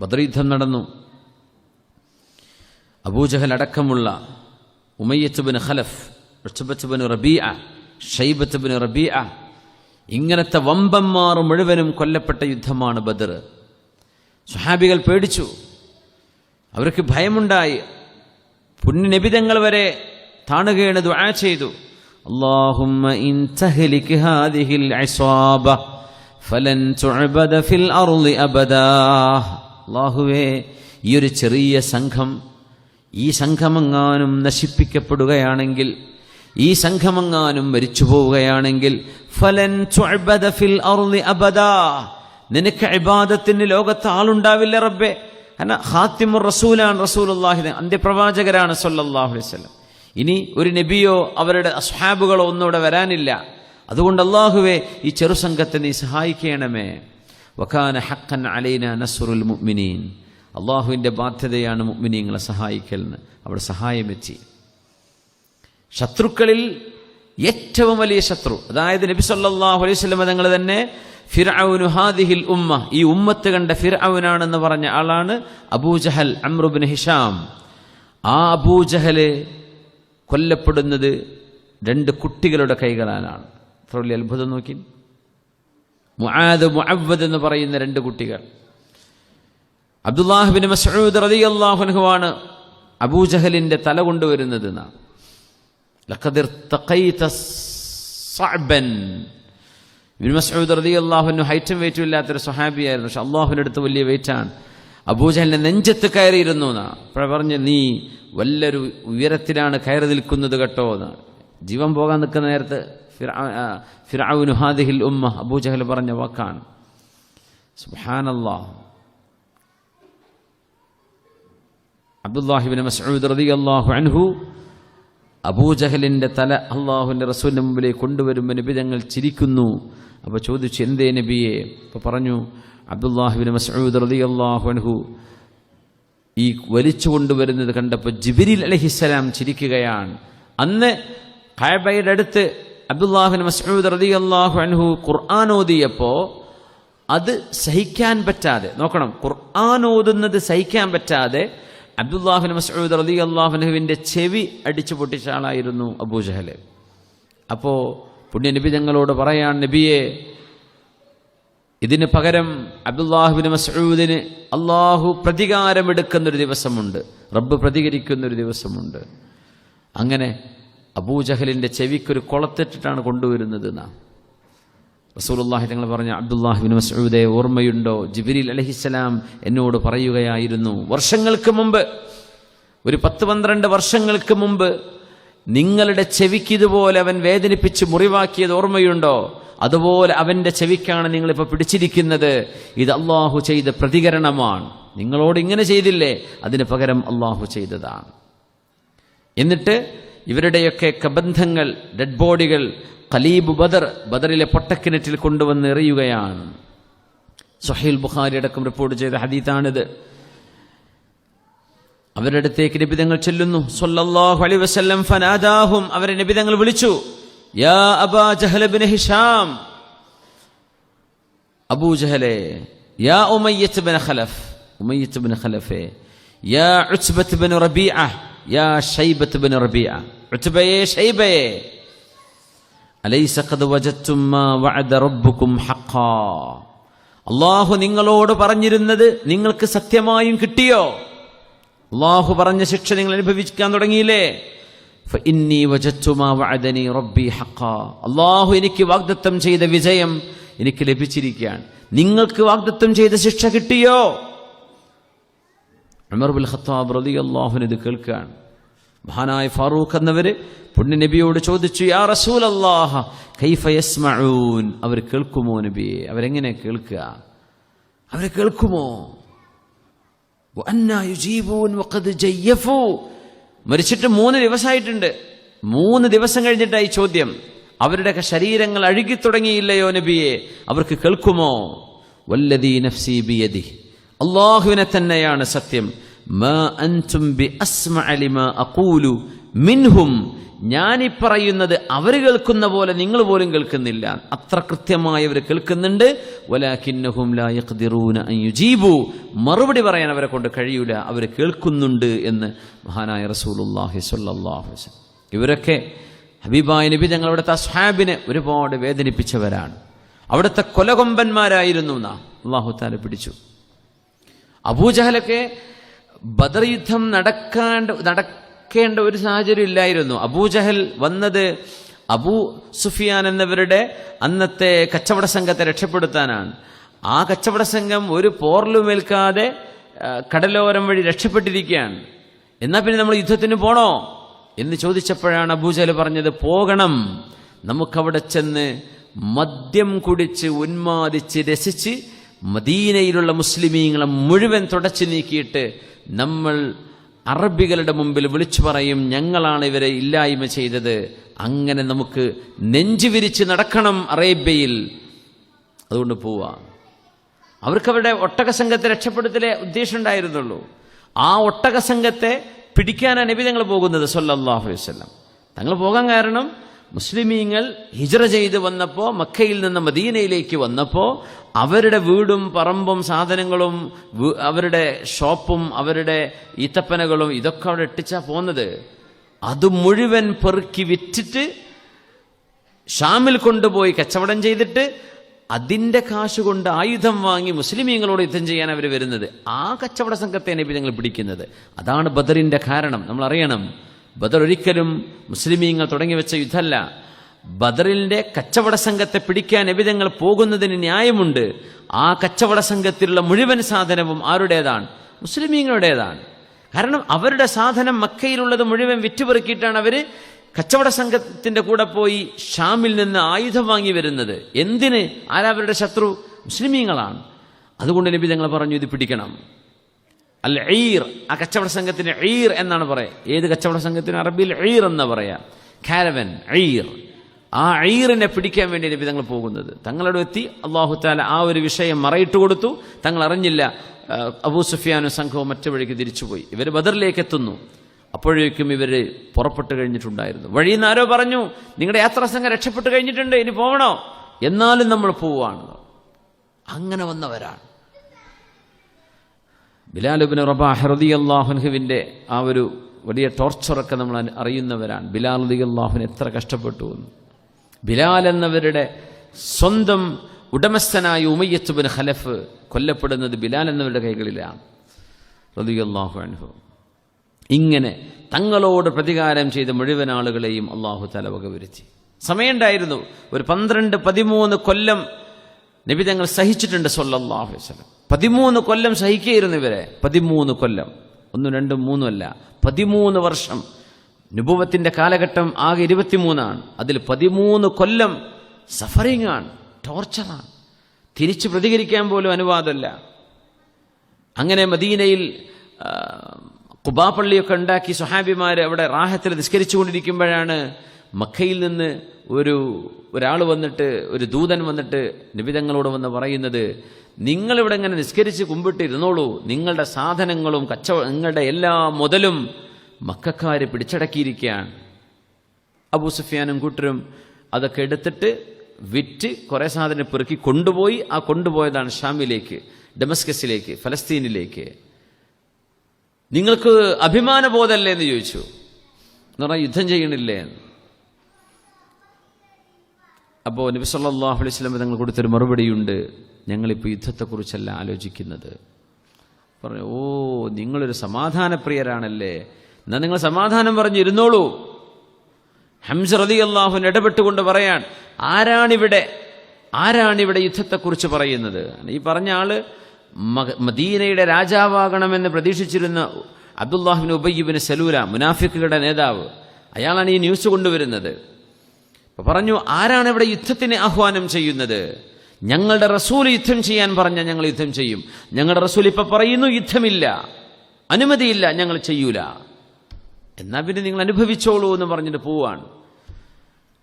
ബദർ യുദ്ധം നടന്നു അബൂജഹൽ അടക്കമുള്ള ഉമയ്യത്തുബിന് ഖലഫ് ഋഷബത്തുബിന് റബീഅ ഷൈബത്തുബിന് റബീഅ ഇങ്ങനത്തെ വമ്പന്മാർ മുഴുവനും കൊല്ലപ്പെട്ട യുദ്ധമാണ് ബദർ സുഹാബികൾ പേടിച്ചു അവർക്ക് ഭയമുണ്ടായി പുണ്യനിബിതങ്ങൾ വരെ താണുകയാണ് ദുആ ചെയ്തു اللهم إن تهلك هذه العصابة فلن تعبد في الأرض أبدا അള്ളാഹുവേ ഈ ഒരു ചെറിയ സംഘം ഈ സംഘമെങ്ങാനും നശിപ്പിക്കപ്പെടുകയാണെങ്കിൽ ഈ സംഘമെങ്ങാനും മരിച്ചു പോവുകയാണെങ്കിൽ ഫലൻ ഫിൽ അബദാ. നിനക്ക് അബാദത്തിന് ലോകത്ത് ആളുണ്ടാവില്ല റബ്ബേ. കാരണം ഹാത്തിമുർ റസൂലാണ് റസൂൽ റസൂലുള്ളാഹി അന്ത്യപ്രവാചകരാണ് സല്ലാഹു വസ്ലം ഇനി ഒരു നബിയോ അവരുടെ അസ്ഹാബുകളോ ഒന്നും ഇവിടെ വരാനില്ല. അതുകൊണ്ട് അള്ളാഹുവെ ഈ ചെറുസംഘത്തെ നീ സഹായിക്കണമേ. വഖാന ഹക്കൻ അലൈന നസ്റുൽ മുഅ്മിനീൻ. അള്ളാഹുവിന്റെ ബാധ്യതയാണ് മുഅ്മിനീങ്ങളെ സഹായിക്കലെന്ന് അവിടെ സഹായമെത്തി ശത്രുക്കളിൽ ഏറ്റവും വലിയ ശത്രു അതായത് നബി സല്ലാഹു അലൈഹി സ്വലമ തങ്ങൾ തന്നെ ഫിർഔനു ഹാദിഹിൽ ഉമ്മ ഈ ഉമ്മത്ത് കണ്ട ഫിർഔനാണെന്ന് പറഞ്ഞ ആളാണ് അബൂജഹൽ അമ്രുബിൻ ഹിഷാം. ആ അബൂജഹൽ കൊല്ലപ്പെടുന്നത് രണ്ട് കുട്ടികളുടെ കൈകളാലാണ്. അത്ര വലിയ അത്ഭുതം നോക്കി. മുആദ് മുഅവദ് എന്ന് പറയുന്ന രണ്ട് കുട്ടികൾ. അബ്ദുല്ലാഹിബിൻ മസ്ഊദ് റളിയല്ലാഹു അൻഹുവാണ് അബൂജഹലിന്റെ തല കൊണ്ടുവരുന്നത് നാം ഇബ്നു മസ്ഊദ് റളിയല്ലാഹു അൻഹു ഹൈറ്റും വെയിറ്റും ഇല്ലാത്തൊരു സ്വഹാബിയായിരുന്നു. പക്ഷെ അള്ളാഹുവിന്റെ അടുത്ത് വലിയ വെയിറ്റാണ്. അബൂജഹലിന്റെ നെഞ്ചത്ത് കയറിയിരുന്നു എന്നാ അപ്പോൾ പറഞ്ഞ് നീ വല്ലൊരു ഉയരത്തിലാണ് കയറി നിൽക്കുന്നത് കേട്ടോ എന്ന് ജീവൻ പോകാൻ നിൽക്കുന്ന നേരത്ത് ഫിറൌനു ഹാദിഹിൽ ഉമ്മ അബൂജഹൽ പറഞ്ഞ വാക്കാണ്. സുബ്ഹാനല്ലാ അബ്ദുല്ലാഹിബിൻ മസ്ഊദ് റളിയല്ലാഹു അൻഹു അബൂജഹലിന്റെ തല അള്ളാഹുവിന്റെ റസൂലിന്റെ മുമ്പിലേക്ക് കൊണ്ടുവരുമ്പോൾ നബി ഞങ്ങൾ ചിരിക്കുന്നു. അപ്പോൾ ചോദിച്ചു എന്തേ നബിയെ? അപ്പോൾ പറഞ്ഞു അബ്ദുല്ലാഹിബിൻ മസ്ഊദ് റളിയല്ലാഹു അൻഹു ഈ വലിച്ചു കൊണ്ടുവരുന്നത് കണ്ടപ്പോൾ ജിബിരിൽ അലഹിസ്സലാം ചിരിക്കുകയാണ്. അന്ന് കായബയുടെ അടുത്ത് അബ്ദുല്ലാഹിബിൻ മസ്ഊദ് റളിയല്ലാഹു അൻഹു ഖുർആൻ ഓതിയപ്പോൾ അത് സഹിക്കാൻ പറ്റാതെ നോക്കണം ഖുർആൻ ഓതുന്നത് സഹിക്കാൻ പറ്റാതെ അബ്ദുല്ലാഹിൻ മസ്ഊദ് റതി അള്ളാഹുനുവിന്റെ ചെവി അടിച്ചു പൊട്ടിച്ച ആളായിരുന്നു അബൂജഹൽ അപ്പോൾ പുണ്യനബി ഞങ്ങളോട് പറയാൻ നബിയെ ഇതിന് പകരം അബ്ദുല്ലാഹുബിൻ മസ്ഊദിന് അള്ളാഹു പ്രതികാരമെടുക്കുന്നൊരു ദിവസമുണ്ട് റബ്ബ് പ്രതികരിക്കുന്നൊരു ദിവസമുണ്ട്. അങ്ങനെ അബൂജഹലിന്റെ ചെവിക്കൊരു കുളത്തിട്ടിട്ടാണ് കൊണ്ടുവരുന്നത് നാം റസൂലുള്ളാഹി തങ്ങൾ പറഞ്ഞ അബ്ദുല്ലാഹിബിൻ മസൂദെ ഓർമ്മയുണ്ടോ? ജിബിരിൽ അലഹിസ്സലാം എന്നോട് പറയുകയായിരുന്നു വർഷങ്ങൾക്ക് മുമ്പ് ഒരു പത്ത് പന്ത്രണ്ട് വർഷങ്ങൾക്ക് മുമ്പ് നിങ്ങളുടെ ചെവിക്ക് ഇതുപോലെ അവൻ വേദനിപ്പിച്ച് മുറിവാക്കിയത് ഓർമ്മയുണ്ടോ? അതുപോലെ അവന്റെ ചെവിക്കാണ് നിങ്ങളിപ്പോൾ പിടിച്ചിരിക്കുന്നത്. ഇത് അള്ളാഹു ചെയ്ത പ്രതികരണമാണ്. നിങ്ങളോട് ഇങ്ങനെ ചെയ്തില്ലേ? അതിന് പകരം അള്ളാഹു ചെയ്തതാണ്. എന്നിട്ട് ഇവരുടെയൊക്കെ കബന്ധങ്ങൾ ഡെഡ് ബോഡികൾ ഖലീബ് ബദർ ബദറിലെ പൊട്ടക്കിണറ്റിൽ കൊണ്ടുവന്ന് എറിയുകയാണ്. സൊഹീൽ ബുഖാരി അടക്കം റിപ്പോർട്ട് ചെയ്ത ഹദീത്താണിത്. അവരുടെ അടുത്തേക്ക് നിബിതങ്ങൾ ചെല്ലുന്നു. ഫനാദാഹും. അവരെ നിബിതങ്ങൾ വിളിച്ചു. യാ Aba Jahl bin Hisham. Abu ജഹലെ യാ Umayyah bin Khalaf. Umayyah bin ഖലഫേ യാ ഉസ്ബത്ത് ബിൻ റബീഅ. യാ ഷൈബത്ത് ബിൻ റബീഅ. ഉത്ബയെ ഷൈബയെ. അലൈസ ഖദ് വജത്തും മാ വഅദ റബ്ബുക്കും ഹഖാ. الله നിങ്ങളോട് പറഞ്ഞിരുന്നത് നിങ്ങൾക്ക് സത്യമായും കിട്ടിയോ? അള്ളാഹു പറഞ്ഞ ശിക്ഷ നിങ്ങൾ അനുഭവിക്കാൻ തുടങ്ങിയില്ലേ? അള്ളാഹു എനിക്ക് വാഗ്ദത്തം ചെയ്ത വിജയം എനിക്ക് ലഭിച്ചിരിക്കുകയാണ്. നിങ്ങൾക്ക് വാഗ്ദത്തം ചെയ്ത ശിക്ഷ കിട്ടിയോ? ഉമർ ബുൽ ഖത്താബ് റളിയല്ലാഹു ഇത് കേൾക്കുകയാണ്. മഹാനായ ഫാറൂഖ് എന്നവര് പുണ്യ നബിയോട് ചോദിച്ചു യാ റസൂൽ അള്ളാഹ കൈഫ യസ്മഊൻ? അവർ കേൾക്കുമോ നബിയെ? അവരെങ്ങനെ കേൾക്കുക? അവരെ കേൾക്കുമോ? മരിച്ചിട്ട് മൂന്ന് ദിവസമായിട്ടുണ്ട് മൂന്ന് ദിവസം കഴിഞ്ഞിട്ടായി ചോദ്യം. അവരുടെയൊക്കെ ശരീരങ്ങൾ അഴുകി തുടങ്ങിയില്ലയോ നബിയെ? അവർക്ക് കേൾക്കുമോ? വല്ലദീ നഫ്സി ബിയദി അള്ളാഹുവിനെ തന്നെയാണ് സത്യം. അഖൂലു മിൻഹും. ഞാനീ പറയുന്നത് അവർ കേൾക്കുന്ന പോലെ നിങ്ങൾ പോലും കേൾക്കുന്നില്ല. അത്ര കൃത്യമായി അവർ കേൾക്കുന്നുണ്ട്. യുജീബു. മറുപടി പറയാൻ അവരെ കൊണ്ട് കഴിയൂല. അവർ കേൾക്കുന്നുണ്ട് എന്ന് മഹാനായ റസൂലുള്ളാഹി സ്വല്ലല്ലാഹു അലൈഹി ഇവരൊക്കെ ഹബീബായ നബി ഞങ്ങൾ അവിടുത്തെ അസ്ഹാബിനെ ഒരുപാട് വേദനിപ്പിച്ചവരാണ്. അവിടുത്തെ കൊലകൊമ്പന്മാരായിരുന്നു എന്നാ അള്ളാഹു താല പിടിച്ചു. അബൂജഹലൊക്കെ ബദർ യുദ്ധം നടക്കാണ്ട് നടക്കേണ്ട ഒരു സാഹചര്യം ഇല്ലായിരുന്നു. അബൂജഹൽ വന്നത് അബൂ സുഫിയാൻ എന്നവരുടെ അന്നത്തെ കച്ചവട സംഘത്തെ രക്ഷപ്പെടുത്താനാണ്. ആ കച്ചവട സംഘം ഒരു പോർലുമേൽക്കാതെ കടലോരം വഴി രക്ഷപ്പെട്ടിരിക്കുകയാണ്. എന്നാൽ പിന്നെ നമ്മൾ യുദ്ധത്തിന് പോണോ? എന്ന് ചോദിച്ചപ്പോഴാണ് അബൂജഹൽ പറഞ്ഞത് പോകണം. നമുക്കവിടെ ചെന്ന് മദ്യം കുടിച്ച് ഉന്മാദിച്ച് രസിച്ച് മദീനയിലുള്ള മുസ്ലിമീങ്ങളെ മുഴുവൻ തുടച്ചു നീക്കിയിട്ട് നമ്മൾ അറബികളുടെ മുമ്പിൽ വിളിച്ചു പറയും ഞങ്ങളാണ് ഇവരെ ഇല്ലായ്മ ചെയ്തത്. അങ്ങനെ നമുക്ക് നെഞ്ചു വിരിച്ച് നടക്കണം അറേബ്യയിൽ. അതുകൊണ്ട് പോവാ. അവർക്ക് അവരുടെ ഒട്ടക സംഘത്തെ രക്ഷപ്പെടുത്തലേ ഉദ്ദേശം ഉണ്ടായിരുന്നുള്ളൂ. ആ ഒട്ടക സംഘത്തെ പിടിക്കാനാണ് നബി തങ്ങൾ പോകുന്നത് സല്ലാഹു വസല്ലം. തങ്ങൾ പോകാൻ കാരണം മുസ്ലിമീങ്ങൾ ഹിജറ ചെയ്ത് വന്നപ്പോൾ മക്കയിൽ നിന്ന് മദീനയിലേക്ക് വന്നപ്പോൾ അവരുടെ വീടും പറമ്പും സാധനങ്ങളും അവരുടെ ഷോപ്പും അവരുടെ ഈത്തപ്പനകളും ഇതൊക്കെ അവിടെ ഇട്ടിച്ചാ പോന്നത്. അത് മുഴുവൻ പെറുക്കി വിറ്റിട്ട് ഷാമിൽ കൊണ്ടുപോയി കച്ചവടം ചെയ്തിട്ട് അതിന്റെ കാശ് കൊണ്ട് ആയുധം വാങ്ങി മുസ്ലിമീങ്ങളോട് യുദ്ധം ചെയ്യാൻ അവർ വരുന്നത്. ആ കച്ചവട സംഘത്തെ നബി ഞങ്ങൾ പിടിക്കുന്നത്. അതാണ് ബദറിന്റെ കാരണം. നമ്മൾ അറിയണം ബദർ ഒരിക്കലും മുസ്ലിമീങ്ങൾ തുടങ്ങി വെച്ച യുദ്ധമല്ല. ബദറിന്റെ കച്ചവട സംഘത്തെ പിടിക്കാൻ നബിതങ്ങൾ പോകുന്നതിന് ന്യായമുണ്ട്. ആ കച്ചവട സംഘത്തിലുള്ള മുഴുവൻ സാധനവും ആരുടേതാണ്? മുസ്ലിമീങ്ങളുടേതാണ്. കാരണം അവരുടെ സാധനം മക്കയിലുള്ളത് മുഴുവൻ വിറ്റുപെറുക്കിയിട്ടാണ് അവർ കച്ചവട സംഘത്തിന്റെ കൂടെ പോയി ഷാമിൽ നിന്ന് ആയുധം വാങ്ങി വരുന്നത്. എന്തിന്? ആരാവരുടെ ശത്രു? മുസ്ലിമീങ്ങളാണ്. അതുകൊണ്ട് നബി ഞങ്ങൾ പറഞ്ഞു ഇത് പിടിക്കണം. അൽ ഈർ ആ കച്ചവട സംഘത്തിന് ഈർ എന്നാണ് പറയുക ഏത് കച്ചവട സംഘത്തിന്? അറബിയിൽ ഈർ എന്ന് പറയാ. ഖാരവൻ ഈർ. ആ ഈറിനെ പിടിക്കാൻ വേണ്ടി നബി തങ്ങൾ പോകുന്നത്. തങ്ങളുടെ എത്തി അള്ളാഹു താല ആ ഒരു വിഷയം മറയിട്ട് കൊടുത്തു. തങ്ങൾ അറിഞ്ഞില്ല അബൂ സുഫിയാനും സംഘവും മറ്റു വഴിക്ക് തിരിച്ചുപോയി ഇവർ ബദറിലേക്ക് എത്തുന്നു. അപ്പോഴേക്കും ഇവർ പുറപ്പെട്ട് കഴിഞ്ഞിട്ടുണ്ടായിരുന്നു. വഴിയിൽ നിന്ന് ആരോ പറഞ്ഞു നിങ്ങളുടെ യാത്രാ സംഘം രക്ഷപ്പെട്ടു കഴിഞ്ഞിട്ടുണ്ട് ഇനി പോകണോ എന്നാലും നമ്മൾ പോവുകയാണ് അങ്ങനെ വന്നവരാണ്. ബിലാലുബിന് റബാഹ് റതി അള്ളാഹുൻഹുവിന്റെ ആ ഒരു വലിയ ടോർച്ചറൊക്കെ നമ്മൾ അറിയുന്നവരാണ്. ബിലാൽ റതി അള്ളാഹുൻ എത്ര കഷ്ടപ്പെട്ടു എന്ന്. ബിലാൽ എന്നവരുടെ സ്വന്തം ഉടമസ്ഥനായ ഉമയ്യത്തുബിൻ ഖലഫ് കൊല്ലപ്പെടുന്നത് ബിലാൽ എന്നവരുടെ കൈകളിലാണ്. റതി അള്ളാഹു അൻഹു. ഇങ്ങനെ തങ്ങളോട് പ്രതികാരം ചെയ്ത മുഴുവൻ ആളുകളെയും അള്ളാഹു തല വകവരുത്തി. സമയമുണ്ടായിരുന്നു. ഒരു പന്ത്രണ്ട് പതിമൂന്ന് കൊല്ലം നബി തങ്ങൾ സഹിച്ചിട്ടുണ്ട് സൊല്ലാഹു വസ്ലം പതിമൂന്ന് കൊല്ലം സഹിക്കുകയായിരുന്നു ഇവരെ. പതിമൂന്ന് കൊല്ലം. ഒന്നും രണ്ടും മൂന്നും അല്ല. പതിമൂന്ന് വർഷം. നുപുവത്തിന്റെ കാലഘട്ടം ആകെ ഇരുപത്തിമൂന്നാണ്. അതിൽ പതിമൂന്ന് കൊല്ലം സഫറിംഗ് ആണ് ടോർച്ചറാണ്. തിരിച്ചു പ്രതികരിക്കാൻ പോലും അനുവാദമല്ല. അങ്ങനെ മദീനയിൽ കുബാപ്പള്ളിയൊക്കെ ഉണ്ടാക്കി സുഹാബിമാർ അവിടെ റാഹത്തിൽ നിസ്കരിച്ചു കൊണ്ടിരിക്കുമ്പോഴാണ് മക്കയിൽ നിന്ന് ഒരു ഒരാൾ വന്നിട്ട് ഒരു ദൂതൻ വന്നിട്ട് നിബിതങ്ങളോട് വന്ന് പറയുന്നത് നിങ്ങളിവിടെ ഇങ്ങനെ നിസ്കരിച്ച് കുമ്പിട്ട് ഇരുന്നോളൂ നിങ്ങളുടെ സാധനങ്ങളും കച്ചവ നിങ്ങളുടെ എല്ലാ മുതലും മക്കാർ പിടിച്ചടക്കിയിരിക്കുകയാണ്. അബൂ സുഫിയാനും കൂട്ടരും അതൊക്കെ എടുത്തിട്ട് വിറ്റ് കുറേ സാധനം പെറുക്കി കൊണ്ടുപോയി. ആ കൊണ്ടുപോയതാണ് ഷാമിലേക്ക് ഡെമസ്കസിലേക്ക് ഫലസ്തീനിലേക്ക്. നിങ്ങൾക്ക് അഭിമാനബോധമല്ലേ? എന്ന് ചോദിച്ചു. എന്ന് പറഞ്ഞാൽ യുദ്ധം ചെയ്യണില്ലേ? എന്ന്. അപ്പോൾ നബി സല്ലല്ലാഹു അലൈഹി വസല്ലം തങ്ങൾ കൊടുത്തൊരു മറുപടിയുണ്ട്. ഞങ്ങളിപ്പോൾ യുദ്ധത്തെക്കുറിച്ചല്ല ആലോചിക്കുന്നത്. പറഞ്ഞു ഓ നിങ്ങളൊരു സമാധാനപ്രിയരാണല്ലേ? എന്നാൽ നിങ്ങൾ സമാധാനം പറഞ്ഞിരുന്നോളൂ. ഹംസ റതി അള്ളാഹുൻ ഇടപെട്ടുകൊണ്ട് പറയാൻ ആരാണിവിടെ? ആരാണിവിടെ യുദ്ധത്തെക്കുറിച്ച് പറയുന്നത്? ഈ പറഞ്ഞ ആൾ മദീനയുടെ രാജാവാകണമെന്ന് പ്രതീക്ഷിച്ചിരുന്ന അബ്ദുല്ലാഹിബിൻ ഉബയ്യബിന് സലൂല മുനാഫിക്കുകളുടെ നേതാവ്. അയാളാണ് ഈ ന്യൂസ് കൊണ്ടുവരുന്നത്. പറഞ്ഞു ആരാണ് ഇവിടെ യുദ്ധത്തിന് ആഹ്വാനം ചെയ്യുന്നത്? ഞങ്ങളുടെ റസൂൽ യുദ്ധം ചെയ്യാൻ പറഞ്ഞാൽ ഞങ്ങൾ യുദ്ധം ചെയ്യും. ഞങ്ങളുടെ റസൂൽ ഇപ്പൊ പറയുന്നു യുദ്ധമില്ല. അനുമതിയില്ല ഞങ്ങൾ ചെയ്യൂല. എന്നാ പിന്നെ നിങ്ങൾ അനുഭവിച്ചോളൂ എന്ന് പറഞ്ഞിട്ട് പോവാണ്.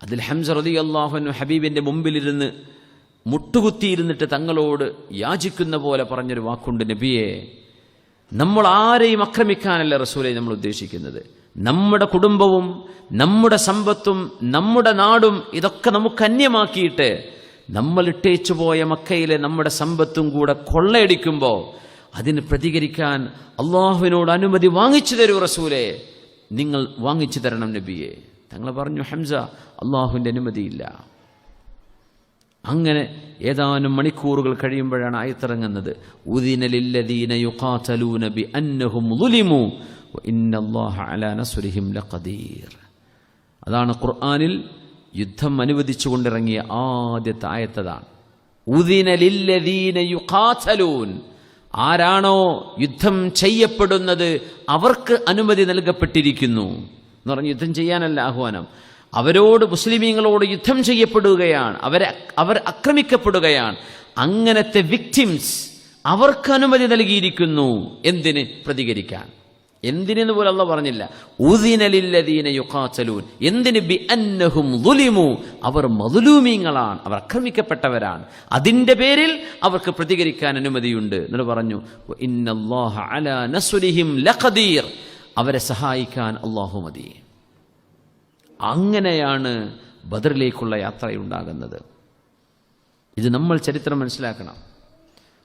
അതിൽ ഹംസ റതി അള്ളാഹുനു ഹബീബിന്റെ മുമ്പിലിരുന്ന് മുട്ടുകുത്തിയിരുന്നിട്ട് തങ്ങളോട് യാചിക്കുന്ന പോലെ പറഞ്ഞൊരു വാക്കുണ്ട് നബിയെ നമ്മൾ ആരെയും ആക്രമിക്കാനല്ല റസൂലെ നമ്മൾ ഉദ്ദേശിക്കുന്നത്. നമ്മുടെ കുടുംബവും നമ്മുടെ സമ്പത്തും നമ്മുടെ നാടും ഇതൊക്കെ നമുക്ക് അന്യമാക്കിയിട്ട് നമ്മൾ ഇട്ടേച്ചു പോയ മക്കയിലെ നമ്മുടെ സമ്പത്തും കൂടെ കൊള്ളയടിക്കുമ്പോൾ അതിന് പ്രതികരിക്കാൻ അള്ളാഹുവിനോട് അനുമതി വാങ്ങിച്ചു തരൂ റസൂലെ. നിങ്ങൾ വാങ്ങിച്ചു തരണം നബിയെ. തങ്ങൾ പറഞ്ഞു ഹംസ അള്ളാഹുവിന്റെ അനുമതിയില്ല. അങ്ങനെ ഏതാനും മണിക്കൂറുകൾ കഴിയുമ്പോഴാണ് ആയത്തിറങ്ങുന്നത്. ഉദിനലില്ലദീന യുഖാതലൂന അന്നഹും ലഖദീർ. അതാണ് ഖുർആാനിൽ യുദ്ധം അനുവദിച്ചുകൊണ്ടിറങ്ങിയ ആദ്യത്തെ ആയത്തതാണ്. ആരാണോ യുദ്ധം ചെയ്യപ്പെടുന്നത് അവർക്ക് അനുമതി നൽകപ്പെട്ടിരിക്കുന്നു. എന്ന് പറഞ്ഞ് യുദ്ധം ചെയ്യാനല്ല ആഹ്വാനം. അവരോട് മുസ്ലിമീങ്ങളോട് യുദ്ധം ചെയ്യപ്പെടുകയാണ്. അവരെ അവർ ആക്രമിക്കപ്പെടുകയാണ്. അങ്ങനത്തെ വിക്ടിംസ് അവർക്ക് അനുമതി നൽകിയിരിക്കുന്നു. എന്തിന്? പ്രതികരിക്കാൻ. എന്തിനെന്ന് പോലെ അല്ല പറഞ്ഞില്ല. ഉദിനലില്ലദീന യുഖാത്തലൂൻ. എന്തിന്? ബി അന്നഹും ദുലിമു അവർ മതുലൂമീങ്ങളാണ് അവർ ആക്രമിക്കപ്പെട്ടവരാണ്. അതിന്റെ പേരിൽ അവർക്ക് പ്രതികരിക്കാൻ അനുമതിയുണ്ട്. എന്നിട്ട് പറഞ്ഞു ഇന്നല്ലാഹ അലാ ലഖദീർ. അവരെ സഹായിക്കാൻ അള്ളാഹു മതി. അങ്ങനെയാണ് ബദറിലേക്കുള്ള യാത്രയുണ്ടാകുന്നത്. ഇത് നമ്മൾ ചരിത്രം മനസ്സിലാക്കണം.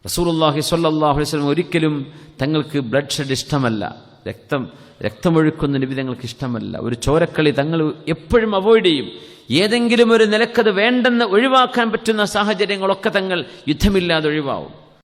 റസൂലുള്ളാഹി സ്വല്ലല്ലാഹു അലൈഹി വസല്ലം ഒരിക്കലും തങ്ങൾക്ക് ബ്ലഡ് ഷെഡ് ഇഷ്ടമല്ല. രക്തം രക്തമൊഴുക്കുന്ന നബി തങ്ങൾക്ക് ഇഷ്ടമല്ല. ഒരു ചോരക്കളി തങ്ങൾ എപ്പോഴും അവോയ്ഡ് ചെയ്യും. ഏതെങ്കിലും ഒരു നിലക്കത് വേണ്ടെന്ന് ഒഴിവാക്കാൻ പറ്റുന്ന സാഹചര്യങ്ങളൊക്കെ തങ്ങൾ യുദ്ധമില്ലാതെ ഒഴിവാവും.